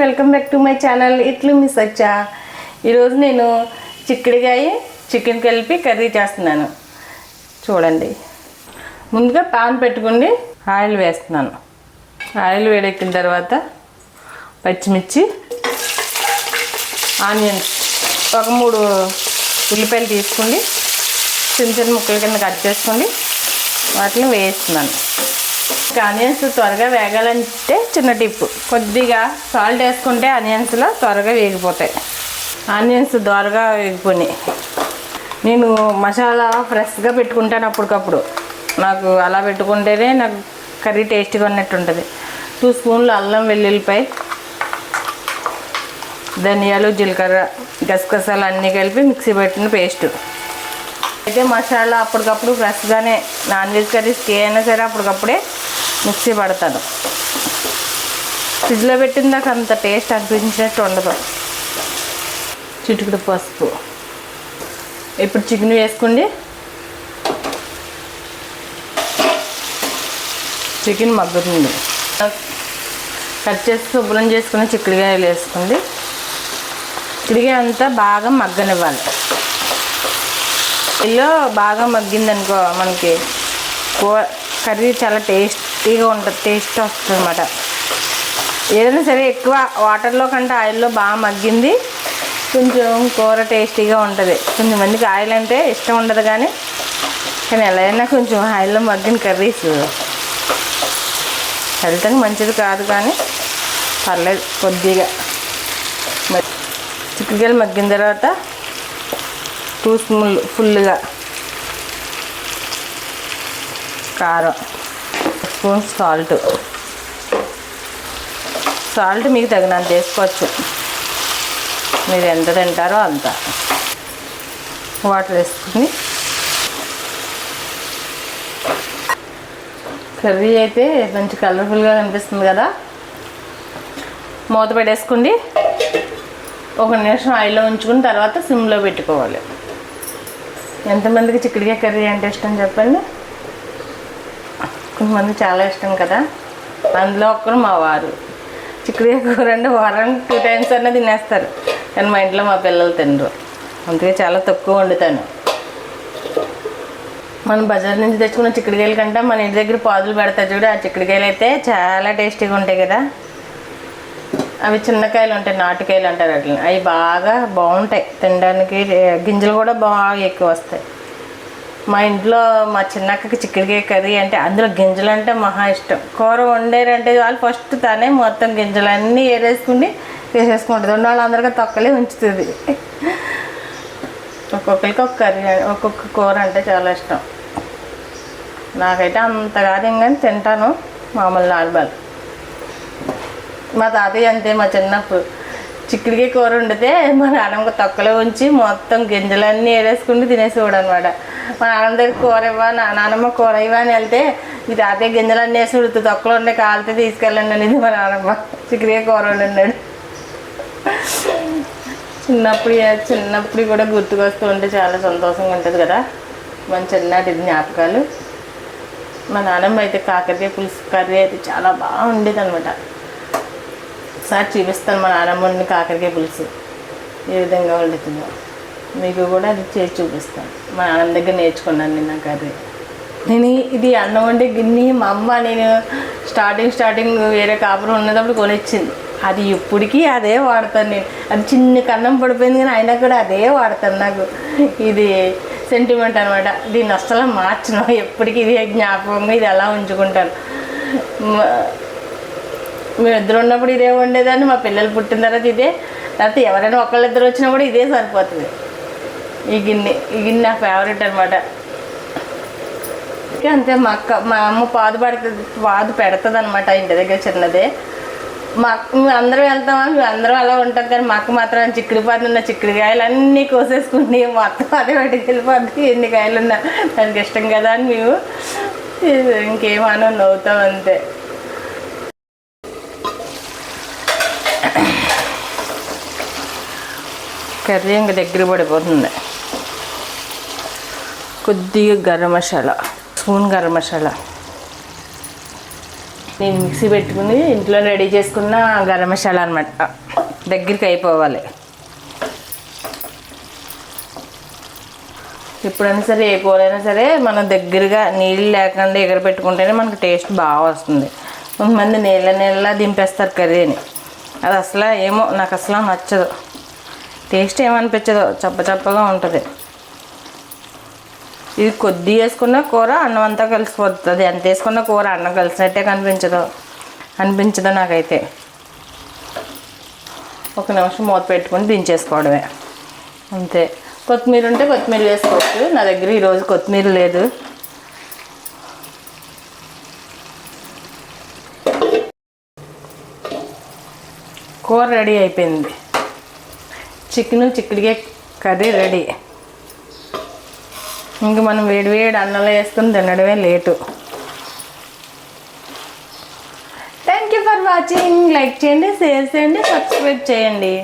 Welcome back to my channel ఇట్లు miss వచ్చా ఈరోజు నేను చిక్కుడుకాయ చికెన్ కలిపి కర్రీ చేస్తున్నాను. చూడండి. ముందుగా పాన్ పెట్టుకుని ఆయిల్ వేస్తున్నాను. ఆయిల్ వేడెక్కిన తర్వాత పచ్చిమిర్చి ఆనియన్స్ ఒక మూడు ఉల్లిపాయలు తీసుకోండి చిన్న చిన్న ముక్కల కింద కట్ చేసుకోండి వాటిని వేస్తున్నాను. ఆనియన్స్ త్వరగా వేగాలంటే చిన్న టిప్పు. కొద్దిగా సాల్ట్ వేసుకుంటే ఆనియన్స్లో త్వరగా వేగిపోతాయి. ఆనియన్స్ త్వరగా వేగిపోయినాయి నేను మసాలా ఫ్రెష్గా పెట్టుకుంటాను అప్పటికప్పుడు. నాకు అలా పెట్టుకుంటేనే నాకు కర్రీ టేస్ట్గా ఉన్నట్టు ఉంటుంది. టూ స్పూన్లు అల్లం వెల్లుల్లిపాయ ధనియాలు జీలకర్ర గసగసాలు అన్నీ కలిపి మిక్సీ పెట్టిన పేస్ట్. అయితే మసాలా అప్పటికప్పుడు ఫ్రెష్గానే నాన్ వెజ్ కర్రీస్కి అయినా సరే అప్పటికప్పుడే మిక్సీ పడతాను. ఫ్రిడ్జ్లో పెట్టిన దాకా అంత టేస్ట్ అనిపించినట్టు ఉండదు. చిటుకుడు పసుపు. ఇప్పుడు చికెన్ వేసుకోండి. చికెన్ మగ్గుతుంది. కట్ చేసి శుభ్రం చేసుకుని చిక్కుడుకాయలు వేసుకోండి. చిక్కుడుకాయ అంతా బాగా మగ్గనివ్వాలి. ఇల్లు బాగా మగ్గిందనుకో మనకి కూ కర్రీ చాలా టేస్ట్ టేస్టీగా ఉంటుంది టేస్ట్ వస్తుంది అనమాట ఏదైనా సరే ఎక్కువ వాటర్లో కంటే ఆయిల్లో బాగా మగ్గింది కొంచెం కూర టేస్టీగా ఉంటుంది. కొంతమందికి ఆయిల్ అంటే ఇష్టం ఉండదు కానీ కానీ ఎలా అయినా కొంచెం ఆయిల్లో మగ్గిన కర్రీస్ హెల్త్కి మంచిది కాదు కానీ పర్లేదు కొద్దిగా. మరి చిక్కుడుకాయలు మగ్గిన తర్వాత టూ స్పూన్లు ఫుల్గా కారం. Spoon salt. సాల్ట్ మీకు తగినంత వేసుకోవచ్చు. మీరు ఎంత తింటారో అంత. వాటర్ వేసుకుని. కర్రీ అయితే మంచి కలర్ఫుల్గా కనిపిస్తుంది కదా. మూత పెట్టేసుకోండి. ఒక నిమిషం ఆయిల్లో ఉంచుకుని తర్వాత సిమ్లో పెట్టుకోవాలి. ఎంతమందికి చిక్కడికాయ కర్రీ అంటే ఇష్టం చెప్పండి? కొంతమంది చాలా ఇష్టం కదా? అందులో ఒక్కరు మా వారు. చిక్కుడుకాయ కూర అంటే వారానికి టూ టైమ్స్ అన్న తినేస్తారు. కానీ మా ఇంట్లో మా పిల్లలు తినరు. అందుకే చాలా తక్కువ వండుతాను. మనం బజార్ నుంచి తెచ్చుకున్న చిక్కుడుకాయల కంటే మన ఇంటి దగ్గర పాదులు పెడతారు చూడు ఆ చిక్కుడుకాయలు అయితే చాలా టేస్టీగా ఉంటాయి కదా. అవి చిన్నకాయలు ఉంటాయి నాటుకాయలు అంటారు అట్లా అవి బాగా బాగుంటాయి. తినడానికి గింజలు కూడా బాగా ఎక్కువ వస్తాయి. మా ఇంట్లో మా చిన్నక్కకి చిక్కడికాయ కర్రీ అంటే అందులో గింజలు అంటే మహా ఇష్టం. కూర వండారంటే వాళ్ళు ఫస్ట్ తనే మొత్తం గింజలన్నీ ఏరేసుకుని వేసేసుకుంటుంది ఉన్న వాళ్ళందరికీ తొక్కలే ఉంచుతుంది. ఒక్కొక్కరికి ఒక కర్రీ ఒక్కొక్క కూర అంటే చాలా ఇష్టం. నాకైతే అంత కాదు కానీ తింటాను మామూలు నార్మల్ మా తాతయ్య అంతే మా చిన్నప్పుడు చిక్కుడికి కూర వండితే మా నాన్నమ్మ తొక్కలో ఉంచి మొత్తం గింజలన్నీ ఏరేసుకుంటూ తినేసేవాడు అనమాట మా నాన్నదగ్గర దగ్గర కూర ఇవ్వ నా నాన్నమ్మ కూర ఇవ్వ అని వెళ్తే ఈ తాతయ్య గింజలన్నీ వేసి ఉడుతు తొక్కలో ఉండే కాలితే తీసుకెళ్ళండి అనేది మా నాన్నమ్మ చిక్కుడికి కూర వండినాడు. చిన్నప్పుడు చిన్నప్పుడు కూడా గుర్తుకొస్తూ ఉంటే చాలా సంతోషంగా ఉంటుంది కదా. మన చిన్నటి జ్ఞాపకాలు. మా నాన్నమ్మ అయితే కాకరకాయ పులుసు కర్రీ అయితే చాలా బాగా ఉండేది అనమాట ఒకసారి చూపిస్తాను మా నాన్నమ్మ కాకరకాయ పులుసు. ఏ విధంగా వండుతుందో. మీకు కూడా అది చేసి చూపిస్తాను మా నాన్న దగ్గర నేర్చుకున్నాను నేను ఆ కర్రీ. నేను ఇది అన్నం వండే గిన్నె మా అమ్మ నేను స్టార్టింగ్ స్టార్టింగ్ వేరే కాపురం ఉన్నప్పుడు కొనిచ్చింది. అది ఇప్పటికీ అదే వాడతాను నేను. అది చిన్న కన్నం పడిపోయింది కానీ అయినా కూడా అదే వాడతాను నాకు. ఇది సెంటిమెంట్ అనమాట దీన్ని అస్సలు మార్చను. ఎప్పటికీ ఇది జ్ఞాపకంగా ఇది ఎలా ఉంచుకుంటాను. మ- మేమిద్దరు ఉన్నప్పుడు ఇదే వండేదాన్ని. మా పిల్లలు పుట్టిన తర్వాత ఇదే. తర్వాత ఎవరైనా ఒకళ్ళిద్దరు వచ్చినా కూడా ఇదే సరిపోతుంది. ఈ గిన్నె ఈ గిన్నె నా ఫేవరెట్ అనమాట అంతే మా అక్క మా అమ్మ పాదు పడుతుంది పాదు పెడుతుంది అనమాట ఇంటి దగ్గర చిన్నదే. మా అక్క మేము అందరం వెళ్తామా? మేము అందరం అలా ఉంటాం కానీ మా అక్క మాత్రం చిక్కుడు పాదు ఉన్న చిక్కుడు కాయలు అన్నీ కోసేసుకుని మొత్తం అదే వాటికి వెళ్ళిపోద్ది. ఎన్ని కాయలు ఉన్నా దానికి ఇష్టం కదా అని మేము ఇంకేమనో నవ్వుతాం అంతే. కర్రీ ఇంక దగ్గర పడిపోతుంది. కొద్దిగా గరం మసాలా స్పూన్ గరం మసాలా. నేను మిక్సీ పెట్టుకుని ఇంట్లో రెడీ చేసుకున్న గరం మసాలా అనమాట దగ్గరికి అయిపోవాలి. ఎప్పుడైనా సరే ఏ కూరైనా సరే మనం దగ్గరగా నీళ్ళు లేకుండా ఎగర పెట్టుకుంటేనే మనకు టేస్ట్ బాగా వస్తుంది. కొంతమంది నీళ్ళ నీళ్ళ దింపేస్తారు కర్రీని అది అసలు ఏమో నాకు అసలు నచ్చదు. టేస్ట్ ఏమనిపించదు చప్ప చప్పగా ఉంటుంది. ఇది కొద్ది వేసుకున్న కూర అన్నం అంతా కలిసిపోతుంది. ఎంత వేసుకున్న కూర అన్నం కలిసినట్టే కనిపించదు. అనిపించదు నాకైతే. ఒక నిమిషం మూత పెట్టుకొని దించేసుకోవడమే. అంతే. కొత్తిమీర ఉంటే కొత్తిమీర వేసుకోవచ్చు. నా దగ్గర ఈరోజు కొత్తిమీర లేదు. కూర రెడీ అయిపోయింది. చికెన్ చిక్కడికే కర్రీ రెడీ. ఇంక మనం వేడి వేడి అన్నంలో వేసుకొని తినడమే late. Thank you for watching like చేయండి షేర్ చేయండి సబ్స్క్రైబ్ చేయండి.